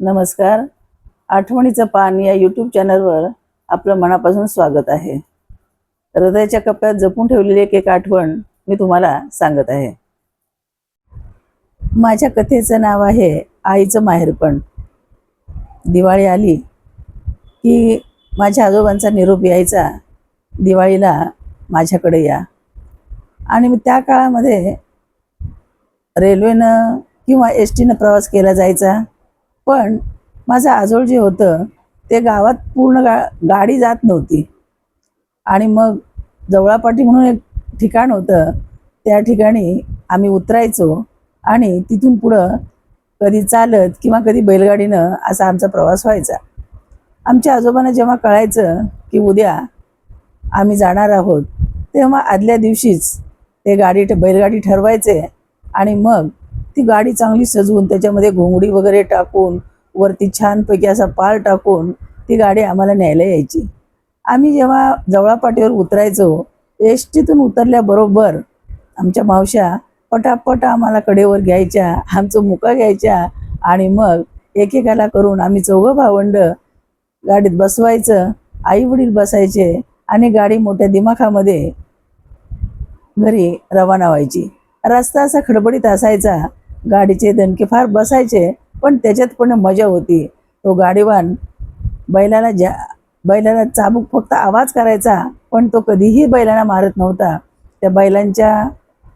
नमस्कार. आठवणीचं पान या यूट्यूब चॅनलवर आपलं मनापासून स्वागत आहे. हृदयाच्या कप्प्यात जपून ठेवलेली एक एक आठवण मी तुम्हाला सांगत आहे. माझ्या कथेचं नाव आहे आईचं माहेरपण. दिवाळी आली की माझ्या आजोबांचा निरोप यायचा. दिवाळीला माझ्याकडे या. आणि मी त्या काळामध्ये रेल्वेनं किंवा एस टीनं प्रवास केला जायचा. पण माझं आजोळ जे होतं ते गावात पूर्ण गा गाडी जात नव्हती. आणि मग जवळापाटी म्हणून एक ठिकाण होतं त्या ठिकाणी आम्ही उतरायचो आणि तिथून पुढं कधी चालत किंवा कधी बैलगाडीनं असा आमचा प्रवास व्हायचा. आमच्या आजोबांना जेव्हा कळायचं की उद्या आम्ही जाणार आहोत तेव्हा आदल्या दिवशीच ते गाडी बैलगाडी ठरवायचे आणि मग ती गाडी चांगली सजवून त्याच्यामध्ये घोंगडी वगैरे टाकून वरती छानपैकी असा पार टाकून ती गाडी आम्हाला न्यायला यायची. आम्ही जेव्हा जवळापाटीवर उतरायचो एस टीतून उतरल्याबरोबर आमच्या मावश्या पटापट आम्हाला कडेवर घ्यायच्या आमचं मुका घ्यायच्या आणि मग एकेकाला करून आम्ही चौघं भावंड गाडीत बसवायचं आई वडील बसायचे आणि गाडी मोठ्या दिमाखामध्ये घरी रवाना व्हायची. रस्ता असा खडबडीत असायचा गाडीचे दणके फार बसायचे पण त्याच्यात पण मजा होती. तो गाडीवान बैलाला ज्या बैलाला चाबूक फक्त आवाज करायचा पण तो कधीही बैलांना मारत नव्हता. त्या बैलांच्या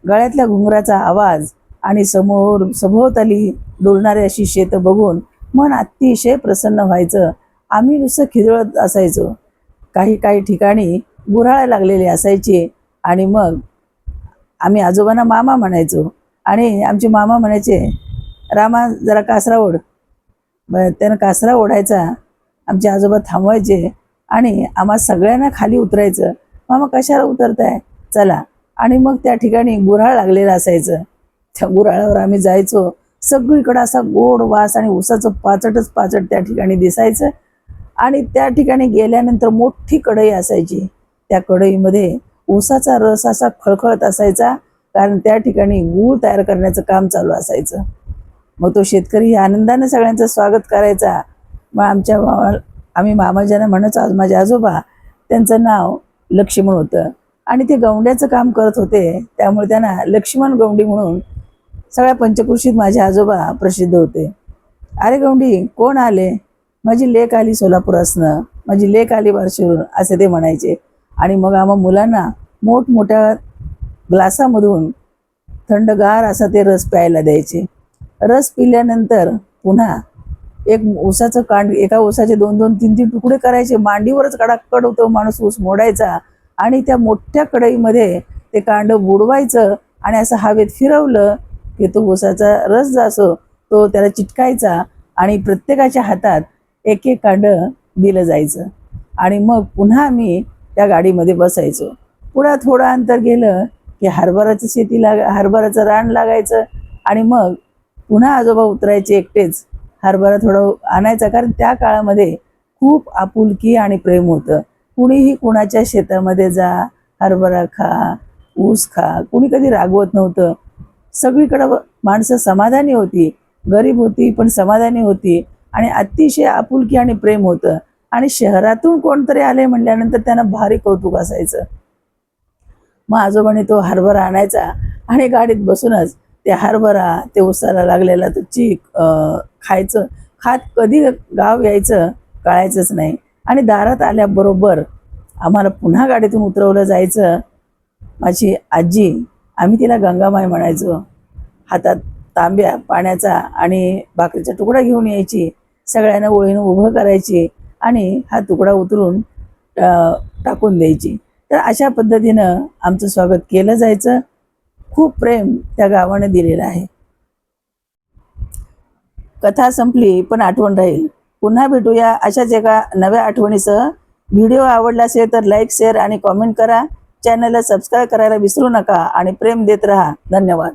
गळ्यातल्या घुंगराचा आवाज आणि समोर सभोवताली डोलणारी अशी शेतं बघून मन अतिशय प्रसन्न व्हायचं. आम्ही नुसतं खिदळत असायचो. काही काही ठिकाणी गुऱ्हाळं लागलेली असायचे आणि मग आम्ही आजोबांना मामा म्हणायचो. आणि आमचे मामा म्हणायचे रामा जरा कासरा ओढ. ब त्यानं कासरा ओढायचा. आमचे आजोबा थांबवायचे आणि आम्हा सगळ्यांना खाली उतरायचं. मामा कशाला उतरताय? चला. आणि मग त्या ठिकाणी गुऱ्हाळ लागलेलं असायचं. त्या गुऱ्हाळावर आम्ही जायचो. सगळीकडं असा गोड वास आणि उसाचं पाचटच पाचट त्या ठिकाणी दिसायचं. आणि त्या ठिकाणी गेल्यानंतर मोठी कढई असायची. त्या कढईमध्ये ऊसाचा रस असा खळखळत असायचा. कारण त्या ठिकाणी गूळ तयार करण्याचं काम चालू असायचं. मग तो शेतकरी आनंदाने सगळ्यांचं स्वागत करायचा. मग आमच्या मामा आम्ही मामाज्यांना म्हणत आज माझे आजोबा त्यांचं नाव लक्ष्मण होतं. आणि ते गवंड्याचं काम करत होते. त्यामुळे त्यांना लक्ष्मण गवंडी म्हणून सगळ्या पंचकृषीत माझे आजोबा प्रसिद्ध होते. अरे गवंडी कोण आले? माझी लेक आली सोलापुरासनं. माझी लेक आली बार्शीवरून असे ते म्हणायचे. आणि मग आम्हा मुलांना मोठमोठ्या ग्लासामधून थंडगार असा ते रस प्यायला द्यायचे. रस पिल्यानंतर पुन्हा एक ऊसाचं कांड एका ऊसाचे दोन दोन तीन तीन तुकडे करायचे. मांडीवरच कडाकड होतो माणूस ऊस मोडायचा. आणि त्या मोठ्या कढईमध्ये ते कांड बुडवायचं आणि असं हवेत फिरवलं की तो ऊसाचा रस जो असो तो त्याला चिटकायचा आणि प्रत्येकाच्या हातात एक एक कांड दिलं जायचं. आणि मग पुन्हा आम्ही त्या गाडीमध्ये बसायचो. पुढं थोडं अंतर गेलं की हरभराचं शेती लाग हरभराचं रान लागायचं. आणि मग पुन्हा आजोबा उतरायचे एकटेच. हरभरा थोडं आणायचा कारण त्या काळामध्ये खूप आपुलकी आणि प्रेम होतं. कुणीही कुणाच्या शेतामध्ये जा हरभरा खा ऊस खा कुणी कधी रागवत नव्हतं. सगळीकडं माणसं समाधानी होती. गरीब होती पण समाधानी होती. आणि अतिशय आपुलकी आणि प्रेम होतं. आणि शहरातून कोणतरी आले म्हणल्यानंतर त्यांना भारी कौतुक असायचं. मग आजोबाने तो हरभरा आणायचा आणि गाडीत बसूनच ते हरभरा ते उसाला लागलेला तो चीक खायचं. खात कधी गाव यायचं कळायचंच नाही. आणि दारात आल्याबरोबर आम्हाला पुन्हा गाडीतून उतरवलं जायचं. माझी आजी आम्ही तिला गंगामाई म्हणायचो हातात तांब्या पाण्याचा आणि भाकरीचा तुकडा घेऊन यायची. सगळ्यांना ओळीनं उभं करायची आणि हा तुकडा उतरून टाकून द्यायची. तर अशा पद्धतीनं आमचं स्वागत केलं जायचं. खूप प्रेम त्या गावाने दिलेलं आहे. कथा संपली पण आठवण राहील. पुन्हा भेटूया अशाच एका नव्या आठवणीसह. व्हिडिओ आवडला असेल तर लाईक शेअर आणि कॉमेंट करा. चॅनलला सबस्क्राईब करायला विसरू नका आणि प्रेम देत राहा. धन्यवाद.